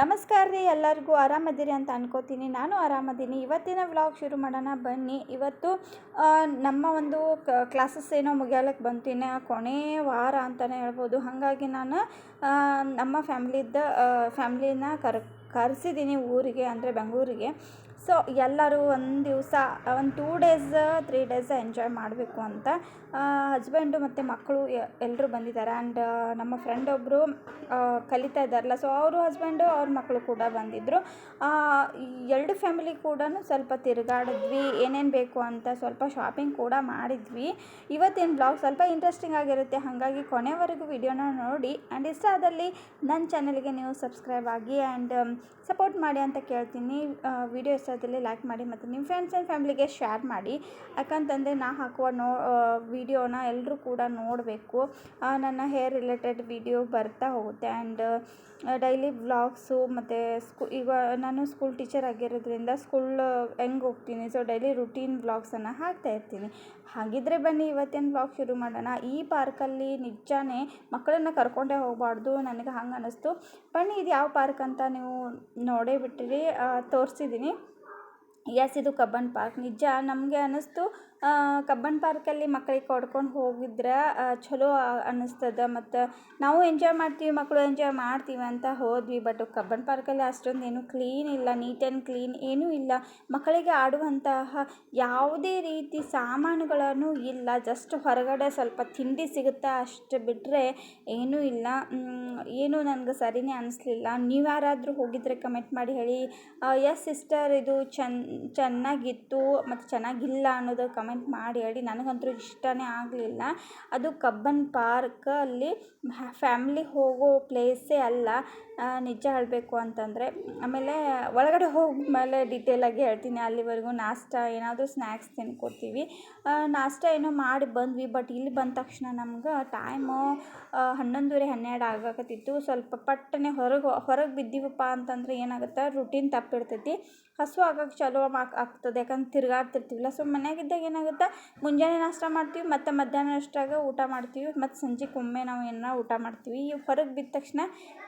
ನಮಸ್ಕಾರ ರೀ, ಎಲ್ಲರಿಗೂ ಆರಾಮದಿರಿ ಅಂತ ಅನ್ಕೋತೀನಿ. ನಾನು ಆರಾಮದೀನಿ. ಇವತ್ತಿನ ವ್ಲಾಗ್ ಶುರು ಮಾಡೋಣ ಬನ್ನಿ. ಇವತ್ತು ನಮ್ಮ ಒಂದು ಕ್ಲಾಸಸ್ ಏನೋ ಮುಗಿಯಲಕ್ಕೆ ಬಂತೀನಿ. ಕೊನೆ ವಾರ ಅಂತಲೇ ಹೇಳ್ಬೋದು. ಹಾಗಾಗಿ ನಾನು ನಮ್ಮ ಫ್ಯಾಮ್ಲಿದ್ದ ಫ್ಯಾಮ್ಲಿನ ಕರ್ ಕರೆಸಿದ್ದೀನಿ ಊರಿಗೆ, ಅಂದರೆ ಬೆಂಗಳೂರಿಗೆ. ಸೊ ಎಲ್ಲರೂ ಒಂದು ದಿವಸ, ಒಂದು two days three days enjoy ಮಾಡಬೇಕು ಅಂತ ಹಸ್ಬೆಂಡು ಮತ್ತು ಮಕ್ಕಳು ಎಲ್ಲರೂ ಬಂದಿದ್ದಾರೆ. ಆ್ಯಂಡ್ ನಮ್ಮ ಫ್ರೆಂಡ್ ಒಬ್ಬರು ಕಲಿತಾ ಇದ್ದಾರಲ್ಲ ಸೊ ಅವರು ಹಸ್ಬೆಂಡು ಅವ್ರ ಮಕ್ಕಳು ಕೂಡ ಬಂದಿದ್ದರು ಎರಡು ಫ್ಯಾಮಿಲಿ ಕೂಡ ಸ್ವಲ್ಪ ತಿರುಗಾಡಿದ್ವಿ, ಏನೇನು ಬೇಕು ಅಂತ ಸ್ವಲ್ಪ ಶಾಪಿಂಗ್ ಕೂಡ ಮಾಡಿದ್ವಿ. ಇವತ್ತಿನ ಬ್ಲಾಗ್ ಸ್ವಲ್ಪ ಇಂಟ್ರೆಸ್ಟಿಂಗ್ ಆಗಿರುತ್ತೆ, ಹಾಗಾಗಿ ಕೊನೆವರೆಗೂ ವಿಡಿಯೋನ ನೋಡಿ. ಆ್ಯಂಡ್ ಇಷ್ಟ ಆದಲ್ಲಿ ನನ್ನ ಚಾನಲ್ಗೆ ನೀವು ಸಬ್ಸ್ಕ್ರೈಬ್ ಆಗಿ ಆ್ಯಂಡ್ ಸಪೋರ್ಟ್ ಮಾಡಿ ಅಂತ ಕೇಳ್ತೀನಿ. ವಿಡಿಯೋ ಇಷ್ಟ ಆದಲ್ಲಿ ಲೈಕ್ ಮಾಡಿ ಮತ್ತು ನಿಮ್ಮ ಫ್ರೆಂಡ್ಸ್ ಆ್ಯಂಡ್ ಫ್ಯಾಮ್ಲಿಗೆ ಶೇರ್ ಮಾಡಿ. ಯಾಕಂತಂದರೆ ನಾ ಹಾಕುವ ನೋ ವಿಡಿಯೋನ ಎಲ್ಲರೂ ಕೂಡ ನೋಡಬೇಕು. ನನ್ನ ಹೇರ್ ರಿಲೇಟೆಡ್ ವಿಡಿಯೋ ಬರ್ತಾ ಹೋಗುತ್ತೆ ಆ್ಯಂಡ್ ಡೈಲಿ ವ್ಲಾಗ್ಸು ಮತ್ತು ಸ್ಕೂ ಈಗ ನಾನು ಸ್ಕೂಲ್ ಟೀಚರ್ ಆಗಿರೋದ್ರಿಂದ ಸ್ಕೂಲ್ ಹೆಂಗೆ ಹೋಗ್ತೀನಿ? ಸೊ ಡೈಲಿ ರುಟೀನ್ ವ್ಲಾಗ್ಸನ್ನು ಹಾಕ್ತಾ ಇರ್ತೀನಿ. ಹಾಗಿದ್ರೆ ಬನ್ನಿ, ಇವತ್ತೇನು ವ್ಲಾಗ್ ಶುರು ಮಾಡೋಣ? ಈ ಪಾರ್ಕಲ್ಲಿ ನಿಜಾನೇ ಮಕ್ಕಳನ್ನ ಕರ್ಕೊಂಡೇ ಹೋಗಬಾರ್ದು, ನನಗೆ ಹಂಗೆ ಅನ್ನಿಸ್ತು ಬನ್ನಿ ಇದು ಯಾವ ಪಾರ್ಕ್ ಅಂತ ನೀವು ನೋಡೇ ಬಿಟ್ಟಿರಿ ತೋರಿಸಿದ್ದೀನಿ ಎಸ್ ಇದು ಕಬ್ಬನ್ ಪಾರ್ಕ್. ನಿಜ ನಮಗೆ ಅನ್ನಿಸ್ತು ಕಬ್ಬನ್ ಪಾರ್ಕಲ್ಲಿ ಮಕ್ಕಳಿಗೆ ಕೊಡ್ಕೊಂಡು ಹೋಗಿದ್ರೆ ಚಲೋ ಅನ್ನಿಸ್ತದ ಮತ್ತು ನಾವು ಎಂಜಾಯ್ ಮಾಡ್ತೀವಿ ಮಕ್ಕಳು ಎಂಜಾಯ್ ಮಾಡ್ತೀವಿ ಅಂತ ಹೋದ್ವಿ ಬಟ್ ಕಬ್ಬನ್ ಪಾರ್ಕಲ್ಲಿ ಅಷ್ಟೊಂದು ಏನು ಕ್ಲೀನ್ ಇಲ್ಲ ನೀಟ್ ಆ್ಯಂಡ್ ಕ್ಲೀನ್ ಏನೂ ಇಲ್ಲ. ಮಕ್ಕಳಿಗೆ ಆಡುವಂತಹ ಯಾವುದೇ ರೀತಿ ಸಾಮಾನುಗಳನ್ನು ಇಲ್ಲ ಜಸ್ಟ್ ಹೊರಗಡೆ ಸ್ವಲ್ಪ ತಿಂಡಿ ಸಿಗುತ್ತಾ ಅಷ್ಟು ಬಿಟ್ಟರೆ ಏನೂ ಇಲ್ಲ. ಏನೂ ನನಗೆ ಸರಿನೇ ಅನಿಸ್ಲಿಲ್ಲ. ನೀವು ಯಾರಾದರೂ ಹೋಗಿದ್ರೆ ಕಮೆಂಟ್ ಮಾಡಿ ಹೇಳಿ. ಎಸ್ ಸಿಸ್ಟರ್ ಇದು ಚೆನ್ನ ಚೆನ್ನಾಗಿತ್ತು, ಮತ್ತು ಚೆನ್ನಾಗಿಲ್ಲ ಅನ್ನೋದು ಕಮೆಂಟ್ ಮಾಡಿ ಹೇಳಿ. ನನಗಂತೂ ಇಷ್ಟನೇ ಆಗಲಿಲ್ಲ. ಅದು ಕಬ್ಬನ್ ಪಾರ್ಕ್ ಅಲ್ಲಿ ಫ್ಯಾಮ್ಲಿ ಹೋಗೋ ಪ್ಲೇಸೇ ಅಲ್ಲ. ನಿಜ ಹೇಳಬೇಕು ಅಂತಂದರೆ, ಆಮೇಲೆ ಒಳಗಡೆ ಹೋದ್ಮೇಲೆ ಡೀಟೇಲಾಗಿ ಹೇಳ್ತೀನಿ. ಅಲ್ಲಿವರೆಗೂ ನಾಷ್ಟ ಏನಾದರೂ ಸ್ನ್ಯಾಕ್ಸ್ ತಿನ್ಕೋತೀವಿ. ನಾಷ್ಟ ಏನೋ ಮಾಡಿ ಬಂದ್ವಿ ಬಟ್ ಇಲ್ಲಿ ಬಂದ ತಕ್ಷಣ ನಮ್ಗೆ ಟೈಮು ಹನ್ನೊಂದುವರೆ, ಹನ್ನೆರಡು ಆಗಕತ್ತಿತ್ತು. ಸ್ವಲ್ಪ ಪಟ್ಟನೆ ಹೊರಗೆ ಹೊರಗೆ ಬಿದ್ದೀವಪ್ಪ ಅಂತಂದ್ರೆ ಏನಾಗುತ್ತೆ ರುಟೀನ್ ತಪ್ಪಿರ್ತೈತಿ. ಹಸು ಆಗಕ್ಕೆ ಚಾಲು ಆಗ್- ಆಗ್ತದೆ. ಯಾಕಂದ್ರೆ ತಿರ್ಗಾಡ್ತಿರ್ತೀವಲ್ಲ ಸೊ ಮನ್ಯಾಗಿದ್ದಾಗ ಏನಾಗುತ್ತೆ? ಮುಂಜಾನೆ ನಾಷ್ಟ ಮಾಡ್ತೀವಿ, ಮತ್ತು ಮಧ್ಯಾಹ್ನ ಅಷ್ಟಾಗ ಊಟ ಮಾಡ್ತೀವಿ, ಮತ್ತು ಸಂಜೆಗೆ ಒಮ್ಮೆ ನಾವು ಏನಾರ ಊಟ ಮಾಡ್ತೀವಿ. ಈ ಹೊರಗೆ ಬಿದ್ದ ತಕ್ಷಣ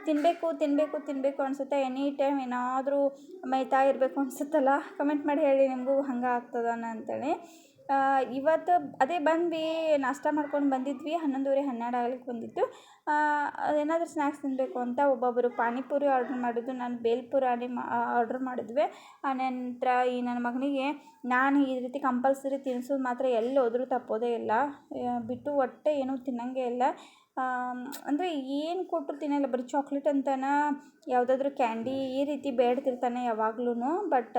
ತಿನ್ನಬೇಕು ತಿನ್ನಬೇಕು ತಿನ್ನಬೇಕು ಅನಿಸುತ್ತೆ. ಎನಿ ಟೈಮ್ ಏನಾದರೂ ಮೈತಾ ಇರಬೇಕು ಅನಿಸುತ್ತಲ್ಲ? ಕಮೆಂಟ್ ಮಾಡಿ ಹೇಳಿ, ನಿಮಗೂ ಹಂಗೆ ಆಗ್ತದನ ಅಂತೇಳಿ. ಇವತ್ತು ಅದೇ ಬಂದ್ವಿ, ನಾಷ್ಟ ಮಾಡ್ಕೊಂಡು ಬಂದಿದ್ವಿ, ಹನ್ನೊಂದುವರೆ ಹನ್ನೆರಡು ಆಗ್ಲಿಕ್ಕೆ ಬಂದಿತ್ತು. ಏನಾದರೂ ಸ್ನ್ಯಾಕ್ಸ್ ತಿನ್ನಬೇಕು ಅಂತ ಒಬ್ಬೊಬ್ಬರು ಪಾನಿಪುರಿ ಆರ್ಡ್ರ್ ಮಾಡಿದ್ದು ನಾನು ಬೇಲ್ಪುರಿ ಮಾ ಆರ್ಡ್ರ್ ಮಾಡಿದ್ವಿ. ಆನಂತರ ಈ ನನ್ನ ಮಗನಿಗೆ, ನಾನು ಈ ರೀತಿ ಕಂಪಲ್ಸರಿ ತಿನ್ಸೋದು ಮಾತ್ರ ಎಲ್ಲಿ ಹೋದರೂ ತಪ್ಪೋದೇ ಇಲ್ಲ. ಬಿಟ್ಟು ಹೊಟ್ಟೆ ಏನೂ ತಿನ್ನಂಗೆ ಇಲ್ಲ. ಅಂದರೆ ಏನು ಕೊಟ್ಟರು ತಿನ್ನಲ್ಲ. ಬರೀ ಚಾಕ್ಲೇಟ್ ಅಂತಾನ, ಯಾವುದಾದ್ರೂ ಕ್ಯಾಂಡಿ ಈ ರೀತಿ ಬೇಡ್ತಿರ್ತಾನೆ ಯಾವಾಗ್ಲೂ ಬಟ್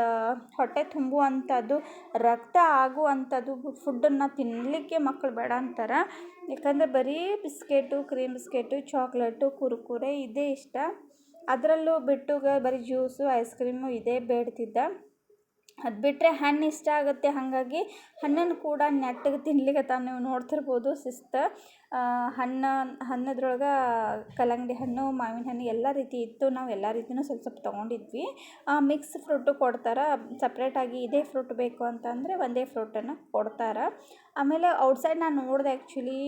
ಹೊಟ್ಟೆ ತುಂಬುವಂಥದ್ದು, ರಕ್ತ ಆಗುವಂಥದ್ದು ಫುಡ್ಡನ್ನು ತಿನ್ನಲಿಕ್ಕೆ ಮಕ್ಕಳು ಬೇಡ ಅಂತಾರೆ. ಯಾಕಂದರೆ ಬರೀ biscuit cream biscuit chocolate Kurkure ಇದೇ ಇಷ್ಟ. ಅದರಲ್ಲೂ ಬಿಟ್ಟುಗ ಬರೀ ಜ್ಯೂಸು ಐಸ್ ಕ್ರೀಮು ಇದೇ ಬೇಡ್ತಿದ್ದ. ಅದು ಬಿಟ್ಟರೆ ಹಣ್ಣು ಇಷ್ಟ ಆಗುತ್ತೆ. ಹಾಗಾಗಿ ಹಣ್ಣನ್ನು ಕೂಡ ನೆಟ್ಟಗೆ ತಿನ್ಲಿಕ್ಕೆ ನೀವು ನೋಡ್ತಿರ್ಬೋದು ಶಿಸ್ತು ಹಣ್ಣು, ಹಣ್ಣದ್ರೊಳಗೆ ಕಲ್ಲಂಗಡಿ ಹಣ್ಣು, ಮಾವಿನ ಹಣ್ಣು ಎಲ್ಲ ರೀತಿ ಇತ್ತು. ನಾವು ಎಲ್ಲ ರೀತಿಯೂ ಸ್ವಲ್ಪ ಸ್ವಲ್ಪ ತೊಗೊಂಡಿದ್ವಿ. ಮಿಕ್ಸ್ ಫ್ರೂಟು ಕೊಡ್ತಾರೆ. ಸಪ್ರೇಟಾಗಿ ಇದೇ ಫ್ರೂಟ್ ಬೇಕು ಅಂತಂದರೆ ಒಂದೇ ಫ್ರೂಟನ್ನು ಕೊಡ್ತಾರೆ. ಆಮೇಲೆ ಔಟ್ಸೈಡ್ ನಾನು ನೋಡಿದೆ ಆ್ಯಕ್ಚುಲಿ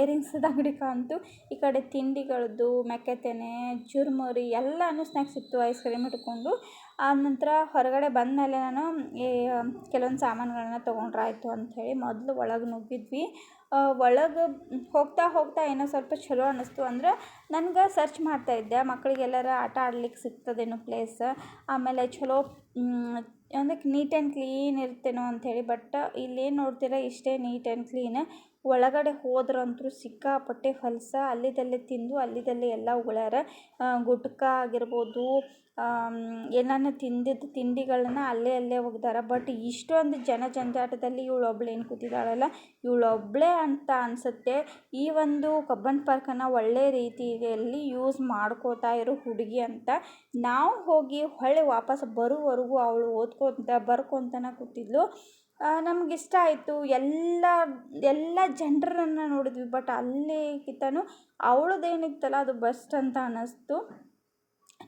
ಏರಿಂಗ್ಸ್ದ ಅಂಗಡಿ ಕಂತು ಈ ಕಡೆ ತಿಂಡಿಗಳದ್ದು ಮೆಕ್ಕೆತೆನೆ, ಚುರುಮುರಿ ಎಲ್ಲನೂ ಸ್ನ್ಯಾಕ್ಸ್ ಇತ್ತು. ಐಸ್ ಕ್ರೀಮ್ ಇಟ್ಕೊಂಡು. ಆನಂತರ ಹೊರಗಡೆ ಬಂದಮೇಲೆ ನಾನು ಈ ಕೆಲವೊಂದು ಸಾಮಾನುಗಳನ್ನ ತೊಗೊಂಡ್ರಾಯ್ತು ಅಂಥೇಳಿ ಮೊದಲು ಒಳಗೆ ನುಗ್ಗಿದ್ವಿ. ಒಳಗೆ ಹೋಗ್ತಾ ಹೋಗ್ತಾ ಏನೋ ಸ್ವಲ್ಪ ಚಲೋ ಅನ್ನಿಸ್ತು ಅಂದ್ರೆ ನನ್ಗೆ ಸರ್ಚ್ ಮಾಡ್ತಾ ಇದ್ದೆ. ಮಕ್ಕಳಿಗೆಲ್ಲರ ಆಟ ಆಡ್ಲಿಕ್ಕೆ ಸಿಗ್ತದೇನೋ ಪ್ಲೇಸ್ ಆಮೇಲೆ ಚಲೋ ಅಂದರೆ ನೀಟ್ ಆ್ಯಂಡ್ ಕ್ಲೀನ್ ಇರ್ತೇನೋ ಅಂಥೇಳಿ ಬಟ್ ಇಲ್ಲೇನು ನೋಡ್ತೀರ, ಇಷ್ಟೇ ನೀಟ್ ಆ್ಯಂಡ್ ಕ್ಲೀನ್ ಒಳಗಡೆ ಹೋದ್ರಂತೂ ಸಿಕ್ಕಾಪಟ್ಟೆ ಹೊಲಸ, ಅಲ್ಲಿದಲ್ಲೇ ತಿಂದು, ಅಲ್ಲಿದಲ್ಲೇ ಎಲ್ಲ ಉಗುಳ್ಯಾರ ಗುಟ್ಕಾ ಆಗಿರ್ಬೋದು ಏನಾನ ತಿಂದಿದ್ದು ತಿಂಡಿಗಳನ್ನ ಅಲ್ಲೇ ಅಲ್ಲೇ ಒಗ್ದಾರ ಬಟ್ ಇಷ್ಟೊಂದು ಜನ ಜಂಜಾಟದಲ್ಲಿ ಇವಳು ಒಬ್ಳು ಏನು ಕೂತಿದ್ದಾಳಲ್ಲ ಇವಳು ಒಬ್ಬಳೇ ಅಂತ ಅನಿಸುತ್ತೆ. ಈ ಒಂದು ಕಬ್ಬನ್ ಪಾರ್ಕನ್ನು ಒಳ್ಳೆ ರೀತಿಯಲ್ಲಿ ಯೂಸ್ ಮಾಡ್ಕೋತಾ ಇರೋ ಹುಡುಗಿ ಅಂತ ನಾವು ಹೋಗಿ ಹೊಳ್ಳಿ ವಾಪಸ್ ಬರೋವರೆಗೂ ಅವಳು ಓದ್ಕೊತ, ಬರ್ಕೊತನ ಕೂತಿದ್ಲು. ನಮ್ಗೆ ಇಷ್ಟ ಆಯಿತು. ಎಲ್ಲ ಎಲ್ಲ ಜನರನ್ನು ನೋಡಿದ್ವಿ. ಬಟ್ ಅಲ್ಲಿಗಿಂತನೂ ಅವಳದೇನಿತ್ತಲ್ಲ, ಅದು ಬೆಸ್ಟ್ ಅಂತ ಅನ್ನಿಸ್ತು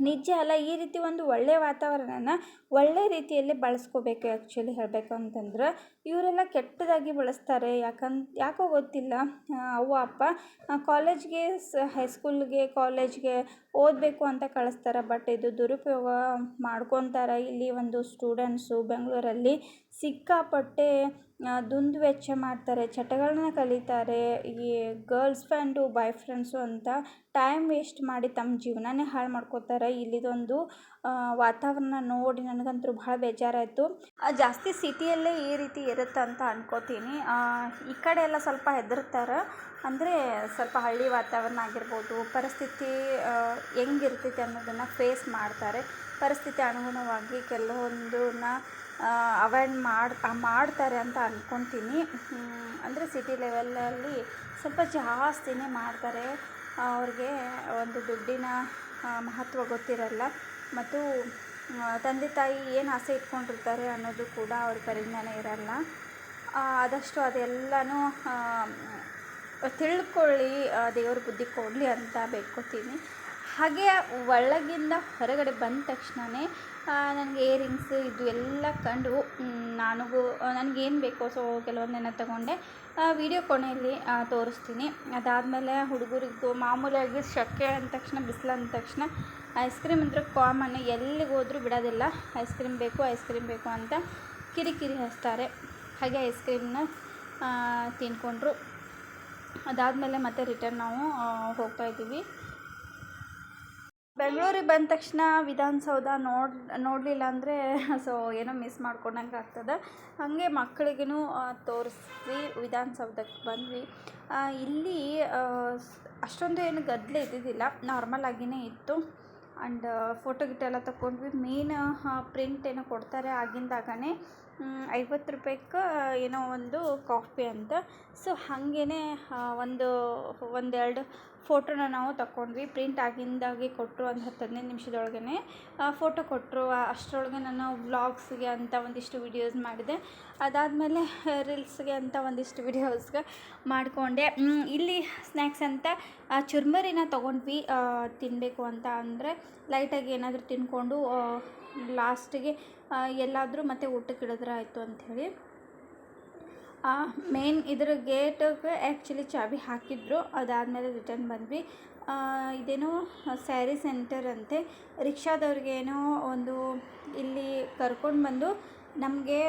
ನಿಜ ಅಲ್ಲ ಈ ರೀತಿ ಒಂದು ಒಳ್ಳೆಯ ವಾತಾವರಣನ ಒಳ್ಳೆಯ ರೀತಿಯಲ್ಲಿ ಬಳಸ್ಕೊಬೇಕು ಆ್ಯಕ್ಚುಲಿ ಹೇಳಬೇಕು ಅಂತಂದ್ರೆ ಇವರೆಲ್ಲ ಕೆಟ್ಟದಾಗಿ ಬಳಸ್ತಾರೆ. ಯಾಕಂತ ಯಾಕೋ ಗೊತ್ತಿಲ್ಲ. ಅವ್ವ, ಅಪ್ಪ ಕಾಲೇಜ್ಗೆ ಸ, ಹೈಸ್ಕೂಲ್ಗೆ, ಕಾಲೇಜ್ಗೆ ಓದಬೇಕು ಅಂತ ಕಳಿಸ್ತಾರೆ. ಬಟ್ ಇದು ದುರುಪಯೋಗ ಮಾಡ್ಕೊತಾರೆ. ಇಲ್ಲಿ ಒಂದು ಸ್ಟೂಡೆಂಟ್ಸು ಬೆಂಗಳೂರಲ್ಲಿ ಸಿಕ್ಕಾಪಟ್ಟೆ ದುಂದು ವೆಚ್ಚ ಮಾಡ್ತಾರೆ. ಚಟಗಳನ್ನ ಕಲಿತಾರೆ. ಈ ಗರ್ಲ್ಸ್ ಫ್ರೆಂಡು, ಬಾಯ್ ಫ್ರೆಂಡ್ಸು ಅಂತ ಟೈಮ್ ವೇಸ್ಟ್ ಮಾಡಿ ತಮ್ಮ ಜೀವನನೇ ಹಾಳು ಮಾಡ್ಕೋತಾರೆ. ಇಲ್ಲಿದೊಂದು ವಾತಾವರಣ ನೋಡಿ ನನಗಂತೂ ಭಾಳ ಬೇಜಾರಾಯಿತು. ಜಾಸ್ತಿ ಸಿಟಿಯಲ್ಲೇ ಈ ರೀತಿ ಇರುತ್ತೆ ಅಂತ ಅನ್ಕೋತೀನಿ. ಈ ಕಡೆ ಎಲ್ಲ ಸ್ವಲ್ಪ ಹೆದರ್ತಾರೆ. ಅಂದರೆ ಸ್ವಲ್ಪ ಹಳ್ಳಿ ವಾತಾವರಣ ಆಗಿರ್ಬೋದು, ಪರಿಸ್ಥಿತಿ ಹೆಂಗಿರ್ತೈತಿ ಅನ್ನೋದನ್ನು ಫೇಸ್ ಮಾಡ್ತಾರೆ. ಪರಿಸ್ಥಿತಿ ಅನುಗುಣವಾಗಿ ಕೆಲವೊಂದನ್ನ ಅವಾಯ್ಡ್ ಮಾಡಿ ಮಾಡ್ತಾರೆ ಅಂತ ಅಂದ್ಕೊತೀನಿ ಅಂದರೆ ಸಿಟಿ ಲೆವೆಲಲ್ಲಿ ಸ್ವಲ್ಪ ಜಾಸ್ತಿನೇ ಮಾಡ್ತಾರೆ. ಅವ್ರಿಗೆ ಒಂದು ದುಡ್ಡಿನ ಮಹತ್ವ ಗೊತ್ತಿರಲ್ಲ. ಮತ್ತು ತಂದೆ ತಾಯಿ ಏನು ಆಸೆ ಇಟ್ಕೊಂಡಿರ್ತಾರೆ ಅನ್ನೋದು ಕೂಡ ಅವ್ರ ಪರಿಜ್ಞಾನ ಇರಲ್ಲ. ಆದಷ್ಟು ಅದೆಲ್ಲನೂ ತಿಳ್ಕೊಳ್ಳಿ ದೇವ್ರ ಬುದ್ಧಿ ಕೊಡಲಿ ಅಂತ ಬೇಡ್ಕೊತೀನಿ. ಹಾಗೆ ಒಳಗಿಂದ ಹೊರಗಡೆ ಬಂದ ತಕ್ಷಣವೇ ನನಗೆ ಇಯರಿಂಗ್ಸ್ ಇದು ಎಲ್ಲ ಕಂಡು ನನಗೂ ನನಗೇನು ಬೇಕೋ ಸೊ ಕೆಲವೊಂದನ್ನು ತಗೊಂಡೆ. ವೀಡಿಯೋ ಕೊನೆಯಲ್ಲಿ ತೋರಿಸ್ತೀನಿ. ಅದಾದಮೇಲೆ ಹುಡುಗರಿಗೂ ಮಾಮೂಲಿಯಾಗಿ ಸೆಕೆ ಅಂದ ತಕ್ಷಣ, ಬಿಸಿಲು ಅಂದ ತಕ್ಷಣ ಐಸ್ ಕ್ರೀಮ್ ಅಂದರೆ ಕಾಮನ್, ಎಲ್ಲಿಗೆ ಹೋದರೂ ಬಿಡೋದಿಲ್ಲ. ಐಸ್ ಕ್ರೀಮ್ ಬೇಕು, ಐಸ್ ಕ್ರೀಮ್ ಬೇಕು ಅಂತ ಕಿರಿಕಿರಿ ಹಚ್ತಾರೆ. ಹಾಗೆ ಐಸ್ ಕ್ರೀಮ್ನ ತಿಂದ್ಕೊಂಡ್ರು ಅದಾದಮೇಲೆ ಮತ್ತೆ ರಿಟರ್ನ್ ನಾವು ಹೋಗ್ತಾ ಇದ್ದೀವಿ. ಬೆಂಗಳೂರಿಗೆ ಬಂದ ತಕ್ಷಣ ವಿಧಾನಸೌಧ ನೋಡ್, ನೋಡಲಿಲ್ಲ ಅಂದರೆ ಸೊ ಏನೋ ಮಿಸ್ ಮಾಡ್ಕೊಂಡಂಗೆ ಆಗ್ತದೆ. ಹಾಗೆ ಮಕ್ಕಳಿಗೂ ತೋರಿಸಿ ವಿಧಾನಸೌಧಕ್ಕೆ ಬಂದ್ವಿ. ಇಲ್ಲಿ ಅಷ್ಟೊಂದು ಏನು ಗದ್ದಲ ಇದ್ದಿದ್ದಿಲ್ಲ. ನಾರ್ಮಲ್ ಆಗಿಯೇ ಇತ್ತು. ಆ್ಯಂಡ್ ಫೋಟೋ ಗೀಟೋ ಎಲ್ಲ ತಗೊಂಡ್ವಿ ಮೇನ್ ಪ್ರಿಂಟ್ ಏನೋ ಕೊಡ್ತಾರೆ ಆಗಿಂದಾಗನೇ ಐವತ್ತು ರೂಪಾಯಿಗೆ ಏನೋ ಒಂದು ಕಾಫಿ ಅಂತ. ಸೊ ಹಾಗೇ ಒಂದು, ಒಂದೆರಡು ಫೋಟೋನ ನಾವು ತಗೊಂಡ್ವಿ ಪ್ರಿಂಟ್ ಆಗಿಂದಾಗೆ ಕೊಟ್ಟರು ಒಂದು ಹತ್ತು ಹದಿನೈದು ನಿಮಿಷದೊಳಗೇ ಫೋಟೋ ಕೊಟ್ಟರು. ಅಷ್ಟರೊಳಗೆ ನಾನು ವ್ಲಾಗ್ಸ್ಗೆ ಅಂತ ಒಂದಿಷ್ಟು ವಿಡಿಯೋಸ್ ಮಾಡಿದೆ. ಅದಾದಮೇಲೆ ರೀಲ್ಸ್ಗೆ ಅಂತ ಒಂದಿಷ್ಟು ವೀಡಿಯೋಸ್ಗೆ ಮಾಡಿಕೊಂಡೆ. ಇಲ್ಲಿ ಸ್ನ್ಯಾಕ್ಸ್ ಅಂತ ಚುರ್ಮರಿನ ತೊಗೊಂಡ್ವಿ. ತಿನ್ನಬೇಕು ಅಂತ ಅಂದರೆ ಲೈಟಾಗಿ ಏನಾದರೂ ತಿಂದ್ಕೊಂಡು ಲಾಸ್ಟಿಗೆ ಎಲ್ಲಾದರೂ ಮತ್ತೆ ಊಟಕ್ಕೆ ಇಡಿದ್ರೆ ಆಯಿತು ಅಂಥೇಳಿ ಮೇನ್ ಇದರ ಗೇಟಿಗೆ ಆ್ಯಕ್ಚುಲಿ ಚಾವಿ ಹಾಕಿದ್ರು. ಅದಾದಮೇಲೆ ರಿಟರ್ನ್ ಬಂದ್ವಿ. ಇದೇನೋ ಸ್ಯಾರಿ ಸೆಂಟರ್ ಅಂತೆ. ರಿಕ್ಷಾದವ್ರಿಗೇನೋ ಒಂದು ಇಲ್ಲಿ ಕರ್ಕೊಂಡು ಬಂದು ನಮಗೆ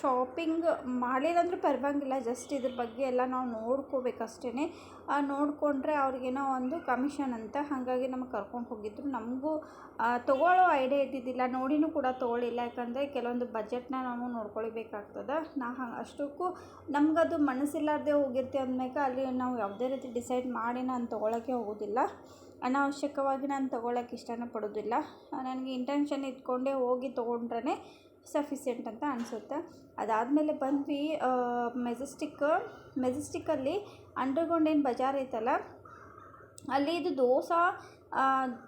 ಶಾಪಿಂಗ್ ಮಾಡಿಲ್ಲ ಪರವಾಗಿಲ್ಲ. ಜಸ್ಟ್ ಇದ್ರ ಬಗ್ಗೆ ಎಲ್ಲ ನಾವು ನೋಡ್ಕೋಬೇಕು ಅಷ್ಟೇ ನೋಡಿಕೊಂಡ್ರೆ ಅವ್ರಿಗೇನೋ ಒಂದು ಕಮಿಷನ್ ಅಂತ ಹಾಗಾಗಿ ನಮಗೆ ಕರ್ಕೊಂಡು ಹೋಗಿದ್ರು. ನಮಗೂ ತೊಗೊಳ್ಳೋ ಐಡಿಯಾ ಇದ್ದಿದ್ದಿಲ್ಲ. ನೋಡಿನೂ ಕೂಡ ತೊಗೊಳ್ಳಿಲ್ಲ. ಯಾಕಂದರೆ ಕೆಲವೊಂದು ಬಜೆಟ್ನ ನಾವು ನೋಡ್ಕೊಳ್ಬೇಕಾಗ್ತದೆ. ನಾ ಹಂಗೆ, ಅಷ್ಟಕ್ಕೂ ನಮಗದು ಮನಸ್ಸಿಲ್ಲಾರ್ದೆ ಹೋಗಿರ್ತೀವಿ ಅಂದ್ಮೇಲೆ ಅಲ್ಲಿ ನಾವು ಯಾವುದೇ ರೀತಿ ಡಿಸೈಡ್ ಮಾಡಿ ನಾನು ತೊಗೊಳಕ್ಕೆ ಹೋಗೋದಿಲ್ಲ. ಅನಾವಶ್ಯಕವಾಗಿ ನಾನು ತೊಗೊಳಕ್ಕೆ ಇಷ್ಟನ ಪಡೋದಿಲ್ಲ. ನನಗೆ ಇಂಟೆನ್ಷನ್ ಇಟ್ಕೊಂಡೇ ಹೋಗಿ ತೊಗೊಂಡ್ರೆ ಸಫಿಸಿಯೆಂಟ್ ಅಂತ ಅನಿಸುತ್ತೆ. ಅದಾದಮೇಲೆ ಬಂದ್ವಿ ಮೆಜೆಸ್ಟಿಕ್. ಮೆಜೆಸ್ಟಿಕ್ಕಲ್ಲಿ ಅಂಡರ್ಗ್ರೌಂಡ್ ಏನು ಬಜಾರ್ ಐತಲ್ಲ, ಅಲ್ಲಿ ಇದು ದೋಸೆ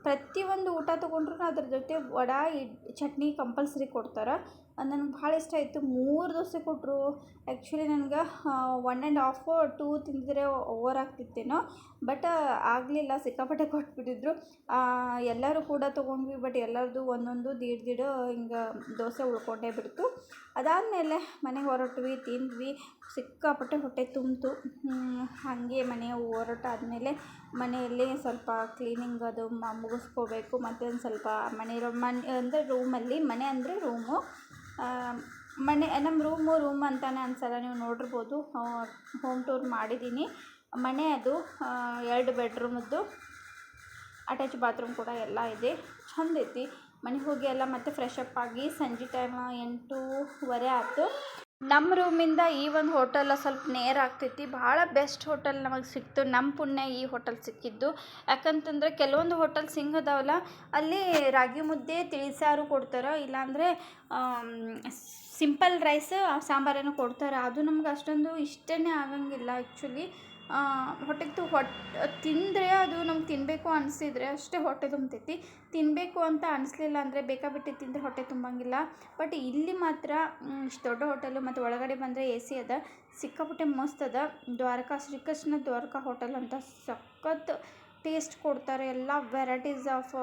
ಪ್ರತಿಯೊಂದು ಊಟ ತೊಗೊಂಡ್ರೂ ಅದ್ರ ಜೊತೆ ವಡೆ, ಇಡ್, ಚಟ್ನಿ ಕಂಪಲ್ಸರಿ ಕೊಡ್ತಾರೆ. ನನಗೆ ಭಾಳ ಇಷ್ಟ ಆಯಿತು. ಮೂರು ದೋಸೆ ಕೊಟ್ಟರು. ಆ್ಯಕ್ಚುಲಿ ನನಗೆ one and half two ತಿಂದಿದ್ರೆ over ಆಗ್ತಿತ್ತೇನೋ. But ಆಗಲಿಲ್ಲ. ಸಿಕ್ಕಾಪಟ್ಟೆ ಕೊಟ್ಬಿಟ್ಟಿದ್ರು. ಎಲ್ಲರೂ ಕೂಡ ತೊಗೊಂಡ್ವಿ. ಬಟ್ ಎಲ್ಲರದು ಒಂದೊಂದು ದೀಡ್ ದೀಡು ಹಿಂಗೆ ದೋಸೆ ಉಳ್ಕೊಂಡೇ ಬಿಡ್ತು. ಅದಾದಮೇಲೆ ಮನೆಗೆ ಹೊರಟ್ವಿ, ತಿಂದ್ವಿ. ಸಿಕ್ಕಾಪಟ್ಟೆ ಹೊಟ್ಟೆ ತುಂಬಿತು. ಹಾಗೆ ಮನೆ ಹೊರಟಾದ್ಮೇಲೆ ಮನೆಯಲ್ಲಿ ಸ್ವಲ್ಪ ಕ್ಲೀನಿಂಗ್ ಅದು ಮುಗಿಸ್ಕೋಬೇಕು. ಮತ್ತು ಒಂದು ಸ್ವಲ್ಪ ಮನೆ ಮನೆ, ಅಂದರೆ ರೂಮಲ್ಲಿ ಮನೆ ಅಂದರೆ ರೂಮು ಮನೆ ನಮ್ಮ ರೂಮು ರೂಮ್ ಅಂತಲೇ ಅನ್ಸಲ್ಲ, ನೀವು ನೋಡಿರ್ಬೋದು. ಹೋಮ್ ಟೂರ್ ಮಾಡಿದ್ದೀನಿ. ಮನೆ ಅದು ಎರಡು ಬೆಡ್ರೂಮದ್ದು ಅಟ್ಯಾಚ್ ಬಾತ್ರೂಮ್ ಕೂಡ ಎಲ್ಲ ಇದೆ. ಚಂದ ಐತಿ. ಮನೆಗೆ ಹೋಗಿ ಎಲ್ಲ ಮತ್ತೆ ಫ್ರೆಶ್ ಅಪ್ ಆಗಿ ಸಂಜೆ ಟೈಮ್ ಎಂಟೂವರೆ ಆಯ್ತು. ನಮ್ಮ ರೂಮಿಂದ ಈ ಒಂದು ಹೋಟೆಲ್ ಸ್ವಲ್ಪ ನೇರ ಆಗ್ತೈತಿ. ಭಾಳ ಬೆಸ್ಟ್ ಹೋಟೆಲ್ ನಮಗೆ ಸಿಕ್ತು. ನಮ್ಮ ಪುಣ್ಯ ಈ ಹೋಟೆಲ್ ಸಿಕ್ಕಿದ್ದು. ಯಾಕಂತಂದ್ರೆ ಕೆಲವೊಂದು ಹೋಟೆಲ್ ಹಿಂಗೆ ಅದಾವಲ್ಲ, ಅಲ್ಲಿ ರಾಗಿ ಮುದ್ದೆ ತಿಳಿಸಾರು ಕೊಡ್ತಾರೆ. ಇಲ್ಲಾಂದರೆ ಸಿಂಪಲ್ ರೈಸ್ ಸಾಂಬಾರೇನೋ ಕೊಡ್ತಾರೆ. ಅದು ನಮ್ಗೆ ಅಷ್ಟೊಂದು ಇಷ್ಟನೇ ಆಗಂಗಿಲ್ಲ ಆ್ಯಕ್ಚುಲಿ ಹೊಟ್ಟೆಗೆ ಹೊಟ್ಟೆ ತಿಂದರೆ ಅದು ನಮ್ಗೆ ತಿನ್ನಬೇಕು ಅನಿಸಿದ್ರೆ ಅಷ್ಟೇ ಹೊಟ್ಟೆ ತುಂಬ್ತೈತಿ. ತಿನ್ನಬೇಕು ಅಂತ ಅನಿಸ್ಲಿಲ್ಲ ಅಂದರೆ ಬೇಕಾಬಿಟ್ಟು ತಿಂದರೆ ಹೊಟ್ಟೆ ತುಂಬಂಗಿಲ್ಲ ಬಟ್ ಇಲ್ಲಿ ಮಾತ್ರ ಇಷ್ಟು ದೊಡ್ಡ ಹೋಟೆಲು ಮತ್ತು ಒಳಗಡೆ ಬಂದರೆ ಎ ಸಿ ಅದ. ಸಿಕ್ಕಾಪಟ್ಟೆ ಮಸ್ತ್ ಅದ. ದ್ವಾರಕಾ, ಶ್ರೀಕೃಷ್ಣ ದ್ವಾರಕಾ ಹೋಟೆಲ್ ಅಂತ ಸಖತ್ ಟೇಸ್ಟ್ ಕೊಡ್ತಾರೆ. ಎಲ್ಲ ವೆರೈಟೀಸ್ ಆಫ್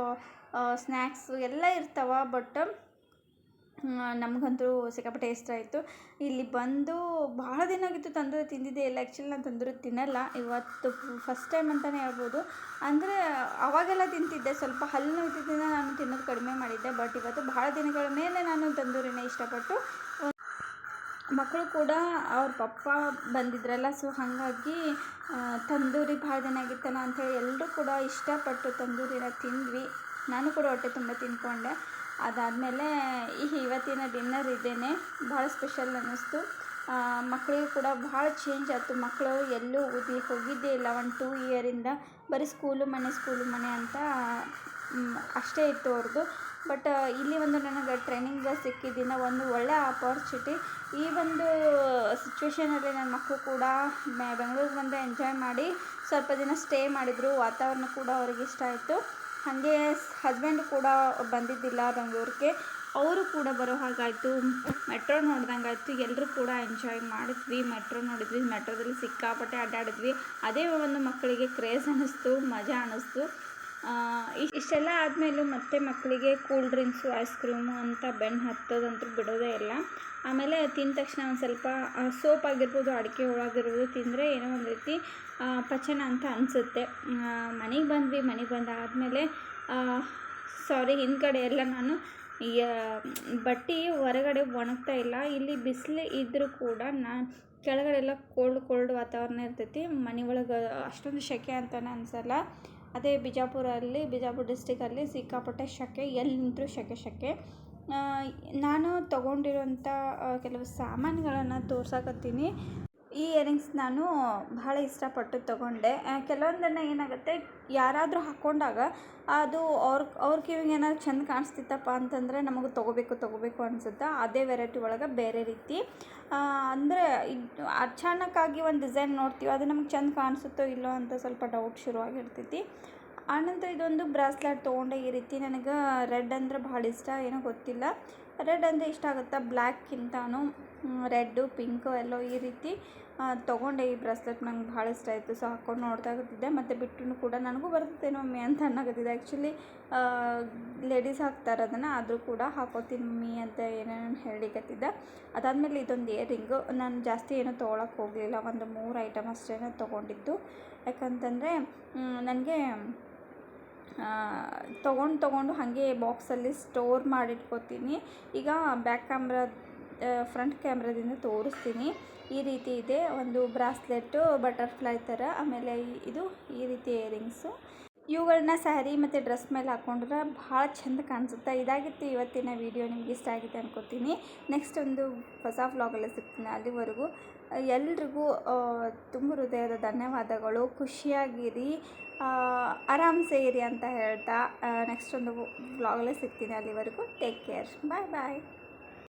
ಸ್ನ್ಯಾಕ್ಸ್ ಎಲ್ಲ ಇರ್ತಾವೆ. ಬಟ್ ನಮಗಂತೂ ಸಿಕ್ಕಾಪಟ್ಟೆ ಇಷ್ಟ ಆಯಿತು. ಇಲ್ಲಿ ಬಂದು ಭಾಳ ದಿನ ಆಗಿತ್ತು ತಂದೂರಿ ತಿಂದಿದ್ದೆ. ಇಲ್ಲ ಆ್ಯಕ್ಚುಲಿ ನಾನು ತಂದೂರಿ ತಿನ್ನಲ್ಲ. ಇವತ್ತು ಫಸ್ಟ್ ಟೈಮ್ ಅಂತಲೇ ಹೇಳ್ಬೋದು. ಅಂದರೆ ಅವಾಗೆಲ್ಲ ತಿಂತಿದ್ದೆ. ಸ್ವಲ್ಪ ಹಲ್ಲು ನೋಯ್ತಿದ್ದಿಂದ ನಾನು ತಿನ್ನೋದು ಕಡಿಮೆ ಮಾಡಿದ್ದೆ. ಬಟ್ ಇವತ್ತು ಭಾಳ ದಿನಗಳ ಮೇಲೆ ನಾನು ತಂದೂರಿನ ಇಷ್ಟಪಟ್ಟು ಮಕ್ಕಳು ಕೂಡ ಅವ್ರ ಪಪ್ಪ ಬಂದಿದ್ರಲ್ಲ. ಸೊ ಹಾಗಾಗಿ ತಂದೂರಿ ಭಾಳ ದಿನ ಆಗಿತ್ತಲ್ಲ ಅಂಥೇಳಿ ಎಲ್ಲರೂ ಕೂಡ ಇಷ್ಟಪಟ್ಟು ತಂದೂರಿನ ತಿಂದ್ವಿ. ನಾನು ಕೂಡ ಹೊಟ್ಟೆ ತುಂಬ ತಿಂದ್ಕೊಂಡೆ ಅದಾದಮೇಲೆ ಈ ಇವತ್ತಿನ ಡಿನ್ನರ್ ಇದೇನೆ. ಭಾಳ ಸ್ಪೆಷಲ್ ಅನ್ನಿಸ್ತು. ಮಕ್ಕಳಿಗೂ ಕೂಡ ಭಾಳ ಚೇಂಜ್ ಆಯ್ತು. ಮಕ್ಕಳು ಎಲ್ಲೂ ಓದಿ ಹೋಗಿದ್ದೇ ಇಲ್ಲ. ಒಂದು ಟೂ ಇಯರಿಂದ ಬರೀ ಸ್ಕೂಲು ಮನೆ ಸ್ಕೂಲು ಮನೆ ಅಂತ ಅಷ್ಟೇ ಇತ್ತು ಅವ್ರದ್ದು ಬಟ್ ಇಲ್ಲಿ ಒಂದು ನನಗೆ ಟ್ರೈನಿಂಗ್ ಸಿಕ್ಕಿದ್ದಿನ ಒಂದು ಒಳ್ಳೆಯ ಆಪರ್ಚುನಿಟಿ ಈ ಒಂದು ಸಿಚುವೇಷನಲ್ಲಿ ನನ್ನ ಮಕ್ಕಳು ಕೂಡ ಬೆಂಗಳೂರಿಗೆ ಬಂದು ಎಂಜಾಯ್ ಮಾಡಿ ಸ್ವಲ್ಪ ದಿನ ಸ್ಟೇ ಮಾಡಿದರು. ವಾತಾವರಣ ಕೂಡ ಅವ್ರಿಗೆ ಇಷ್ಟ ಆಯಿತು. ಹಾಗೆ ಹಸ್ಬೆಂಡ್ ಕೂಡ ಬಂದಿದ್ದಿಲ್ಲ ಬೆಂಗಳೂರಿಗೆ. ಅವರು ಕೂಡ ಬರೋ ಹಾಗಾಯಿತು. ಮೆಟ್ರೋ ನೋಡ್ದಂಗೆ ಆಯಿತು. ಎಲ್ಲರೂ ಕೂಡ ಎಂಜಾಯ್ ಮಾಡಿದ್ವಿ. ಮೆಟ್ರೋ ನೋಡಿದ್ವಿ. ಮೆಟ್ರೋದಲ್ಲಿ ಸಿಕ್ಕಾಪಟ್ಟೆ ಅಡ್ಡಾಡಿದ್ವಿ. ಅದೇ ಒಂದು ಮಕ್ಕಳಿಗೆ ಕ್ರೇಜ್ ಅನ್ನಿಸ್ತು ಮಜಾ ಅನ್ನಿಸ್ತು ಇಷ್ಟೆಲ್ಲ ಆದಮೇಲೂ ಮತ್ತೆ ಮಕ್ಕಳಿಗೆ ಕೂಲ್ ಡ್ರಿಂಕ್ಸು, ಐಸ್ ಕ್ರೀಮು ಅಂತ ಬೆನ್ನು ಹತ್ತೋದಂತೂ ಬಿಡೋದೇ ಇಲ್ಲ. ಆಮೇಲೆ ತಿಂದ ತಕ್ಷಣ ಒಂದು ಸ್ವಲ್ಪ ಸೋಪ್ ಆಗಿರ್ಬೋದು, ಅಡಿಕೆ ಒಳಗಿರ್ಬೋದು ತಿಂದರೆ ಏನೋ ಒಂದು ರೀತಿ ಪಚನ ಅಂತ ಅನಿಸುತ್ತೆ. ಮನೆಗೆ ಬಂದ್ವಿ, ಮನೆಗೆ ಬಂದಾದಮೇಲೆ ಸಾರಿ ಹಿಂದ್ಗಡೆ ಎಲ್ಲ ನಾನು ಬಟ್ಟೆ ಹೊರಗಡೆ ಒಣಗ್ತಾ ಇಲ್ಲ. ಇಲ್ಲಿ ಬಿಸಿಲು ಇದ್ದರೂ ಕೂಡ ನಾನು ಕೆಳಗಡೆ ಎಲ್ಲ ಕೋಲ್ಡ್ ಕೋಲ್ಡ್ ವಾತಾವರಣ ಇರ್ತೈತಿ. ಮನೆ ಒಳಗೆ ಅಷ್ಟೊಂದು ಸೆಕೆ ಅಂತಲೇ ಅನಿಸಲ್ಲ. ಅದೇ ಬಿಜಾಪುರಲ್ಲಿ, ಬಿಜಾಪುರ ಡಿಸ್ಟಿಕಲ್ಲಿ ಸಿಕ್ಕಾಪಟ್ಟೆ ಸೆಕೆ ಎಲ್ಲಿ ನಿಂತರೂ ಸೆಕೆ ಸೆಕೆ ನಾನು ತಗೊಂಡಿರುವಂಥ ಕೆಲವು ಸಾಮಾನುಗಳನ್ನು ತೋರ್ಸಕತ್ತೀನಿ. ಈ ಇಯರಿಂಗ್ಸ್ ನಾನು ಬಹಳ ಇಷ್ಟಪಟ್ಟು ತಗೊಂಡೆ. ಕೆಲವೊಂದನ್ನು ಏನಾಗುತ್ತೆ, ಯಾರಾದರೂ ಹಾಕ್ಕೊಂಡಾಗ ಅದು ಅವ್ರ ಅವ್ರ ಕಿವಿಗೆ ಏನಾದ್ರು ಚೆಂದ ಕಾಣಿಸ್ತಿತ್ತಪ್ಪ ಅಂತಂದರೆ ನಮಗೆ ತೊಗೋಬೇಕು ತೊಗೋಬೇಕು ಅನಿಸುತ್ತೆ? ಅದೇ ವೆರೈಟಿ ಒಳಗೆ ಬೇರೆ ರೀತಿ. ಅಂದರೆ ಇದು ಅಚಾನಕ್ಕಾಗಿ ಒಂದು ಡಿಸೈನ್ ನೋಡ್ತೀವಿ, ಅದು ನಮ್ಗೆ ಚೆಂದ ಕಾಣಿಸುತ್ತೋ ಇಲ್ಲೋ ಅಂತ ಸ್ವಲ್ಪ ಡೌಟ್ ಶುರುವಾಗಿರ್ತೈತಿ. ಆನಂತರ ಇದೊಂದು ಬ್ರಾಸ್ಲೆಟ್ ತೊಗೊಂಡೆ. ಈ ರೀತಿ ನನಗೆ ರೆಡ್ ಅಂದರೆ ಭಾಳ ಇಷ್ಟ, ಏನೋ ಗೊತ್ತಿಲ್ಲ. ರೆಡ್ ಅಂದರೆ ಇಷ್ಟ ಆಗುತ್ತೆ? ಬ್ಲ್ಯಾಕ್ಕಿಂತನೂ ರೆಡ್ಡು, ಪಿಂಕು ಎಲ್ಲೋ ಈ ರೀತಿ ತೊಗೊಂಡೆ ಈ ಬ್ರಾಸ್ಲೆಟ್. ನಂಗೆ ಭಾಳ ಇಷ್ಟ ಆಯಿತು. ಸೊ ಹಾಕ್ಕೊಂಡು ನೋಡ್ತಾ ಕೂತಿದ್ದೆ ಮತ್ತು ಬಿಟ್ಟು ಕೂಡ ನನಗೂ ಬರ್ತೈತೇನೋ ಮಮ್ಮಿ ಅಂತ ಅನ್ನಕತ್ತಿದ್ದೆ. ಆ್ಯಕ್ಚುಲಿ ಲೇಡೀಸ್ ಹಾಕ್ತಾರೆ ಅದನ್ನು ಆದರೂ ಕೂಡ ಹಾಕೋತೀನಿ ಮಮ್ಮಿ ಅಂತ ಏನೇನು ಹೇಳಿಕತ್ತಿದ್ದೆ. ಅದಾದಮೇಲೆ ಇದೊಂದು ಇಯರಿಂಗು ನಾನು ಜಾಸ್ತಿ ಏನೂ ತೊಗೊಳಕ್ಕೆ ಹೋಗಲಿಲ್ಲ. ಒಂದು ಮೂರು ಐಟಮ್ ಅಷ್ಟೇ ತೊಗೊಂಡಿದ್ದು. ಯಾಕಂತಂದರೆ ನನಗೆ ತೊಗೊಂಡು ತೊಗೊಂಡು ಹಾಗೆ ಬಾಕ್ಸಲ್ಲಿ ಸ್ಟೋರ್ ಮಾಡಿಟ್ಕೋತೀನಿ. ಈಗ ಬ್ಯಾಕ್ ಕ್ಯಾಮ್ರಾ ಫ್ರಂಟ್ ಕ್ಯಾಮ್ರಾದಿಂದ ತೋರಿಸ್ತೀನಿ. ಈ ರೀತಿ ಇದೆ. ಒಂದು ಬ್ರಾಸ್ಲೆಟ್ಟು ಬಟರ್ಫ್ಲೈ ಥರ. ಆಮೇಲೆ ಇದು ಈ ರೀತಿ ಇಯರಿಂಗ್ಸು ಇವುಗಳನ್ನ ಸ್ಯಾರಿ ಮತ್ತು ಡ್ರೆಸ್ ಮೇಲೆ ಹಾಕ್ಕೊಂಡ್ರೆ ಭಾಳ ಚೆಂದ ಕಾಣಿಸುತ್ತೆ. ಇದಾಗಿತ್ತು ಇವತ್ತಿನ ವಿಡಿಯೋ ನಿಮ್ಗೆ ಇಷ್ಟ ಆಗಿದೆ ಅನ್ಕೋತೀನಿ. ನೆಕ್ಸ್ಟ್ ಒಂದು ಹೊಸ ವ್ಲಾಗಲ್ಲಿ ಸಿಗ್ತೀನಿ ಅಲ್ಲಿವರೆಗೂ. ಎಲ್ರಿಗೂ ತುಂಬ ಹೃದಯದ ಧನ್ಯವಾದಗಳು. ಖುಷಿಯಾಗಿರಿ. ಆರಾಮ್ಸೆ ಇರಿ ಅಂತ ಹೇಳ್ತಾ ನೆಕ್ಸ್ಟ್ ಒಂದು ವ್ಲಾಗಲ್ಲೇ ಸಿಗ್ತೀನಿ ಅಲ್ಲಿವರೆಗೂ. ಟೇಕ್ ಕೇರ್ ಬಾಯ್ ಬಾಯ್